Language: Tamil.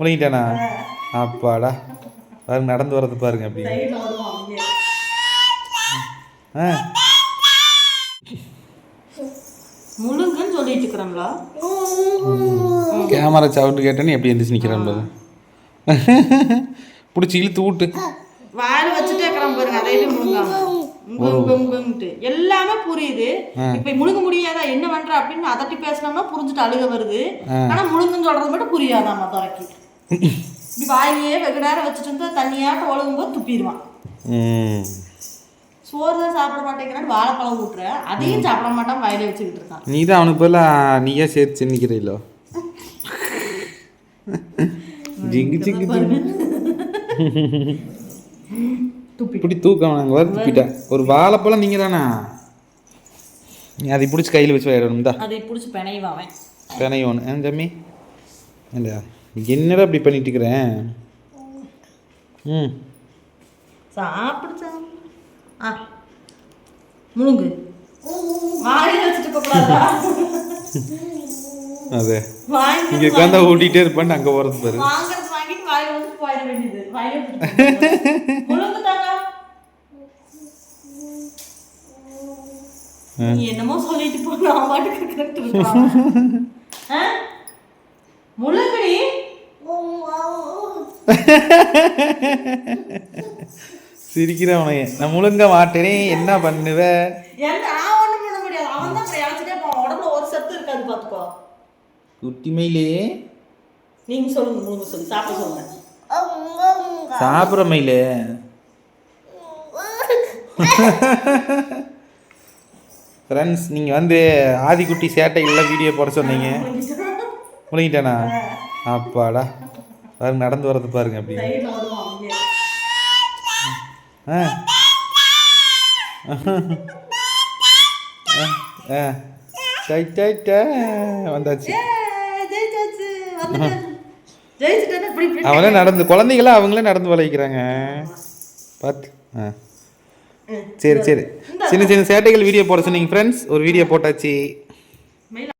முழுங்கிட்டானா? அப்பாடா. பாருங்க நடந்து வர்றது பாருங்க அப்படி. ஆ. முழுங்குன்னு சொல்லிட்டு இருக்கிறோம்ல கேமரா சவுண்டு கேட்டேன்னு எப்படி எந்திரிச்சு நிற்கிறான் பாரு. பிடிச்சி இழுத்து விட்டு வாயில வச்சுட்டே இருக்கிறான் பாருங்க அதையே முழுங்காம உம் உம் உம்ன்ட்டு. எல்லாமே புரியுது. இப்ப முழுங்க முடியாதா என்ன பண்ற அப்படின்னு அதட்டி பேசினோம்னா புரிஞ்சுட்டு அழுக வருது. ஆனா முழுங்குன்னு சொல்றது மட்டும் புரியாதாம்மா துறைக்கு இப்படி வாயிலேயே வெகு நேரம் வச்சுட்டு இருந்தா தண்ணியாட்ட ஒழுகும் போது துப்பிடுவான். சோறு தான் சாப்பிட மாட்டேங்கிறான்னு வாழைப்பழம் ஊட்டுற அதையும் சாப்பிட மாட்டான் வாயிலே வச்சுக்கிட்டு இருக்கான். நீ தான் அவனுக்கு பதிலாக நீயே சேர்த்து நிற்கிறீங்களோ ஜிங்கு ஜிங்கு இப்படி தூக்கம் நாங்கள் வர துப்பிட்டேன் ஒரு வாழைப்பழம் நீங்கள் தானே நீ அதை பிடிச்சி கையில் வச்சு விளையாடணும் தான் அதை பிடிச்சி பிணைவான் அவன். பிணைய ஒன்று ஏன் ஜம்மி? ஏண்டா? என்னடா இப்படி பண்ணிட்டு இருக்கிறேன் ம். சாப்பிடு. ஆ முழுங்கு. வாயில வச்சுட்டு போகக்கூடாதா அதே. வாங்கி இங்கே உட்காந்தா ஓட்டிகிட்டே இருப்பான்னு அங்கே போகிறது பாரு. வாங்குறது வாங்கிட்டு வாயில வந்து போயிட வேண்டியது. வாயில வச்சுட்டு முழுங்குட்டாங்க நீ என்னமோ சொல்லிட்டு பாட்டுக்கு கரெக்ட் முழுங்கடி. சிரிக்கிறேன் உனைய நான் முழுங்க மாட்டேனே என்ன பண்ணுவ? குட்டிமையிலே. நீங்க சொல்லுங்க முழுங்க சொல்லு. சாப்பிட சொல்லுங்க. சாப்பிட்ற மயிலே ஃப்ரெண்ட்ஸ் நீங்கள் வந்து ஆதிக்குட்டி சேட்டைகள்லாம் வீடியோ போட சொன்னீங்க. முழுங்கிட்டானா? அப்பாடா. பாருங்க நடந்து வர்றது பாருங்க அப்படி. ஆ. ஆ. டை டை டை. வந்தாச்சு. அவங்களே நடந்து குழந்தைங்களாம் அவங்களே நடந்து பழகிக்கிறாங்க. பார்த்து ஆ. சரி சரி. சின்ன சின்ன சேட்டைகள் வீடியோ போட சொன்னீங்க ஃப்ரெண்ட்ஸ் ஒரு வீடியோ போட்டாச்சு.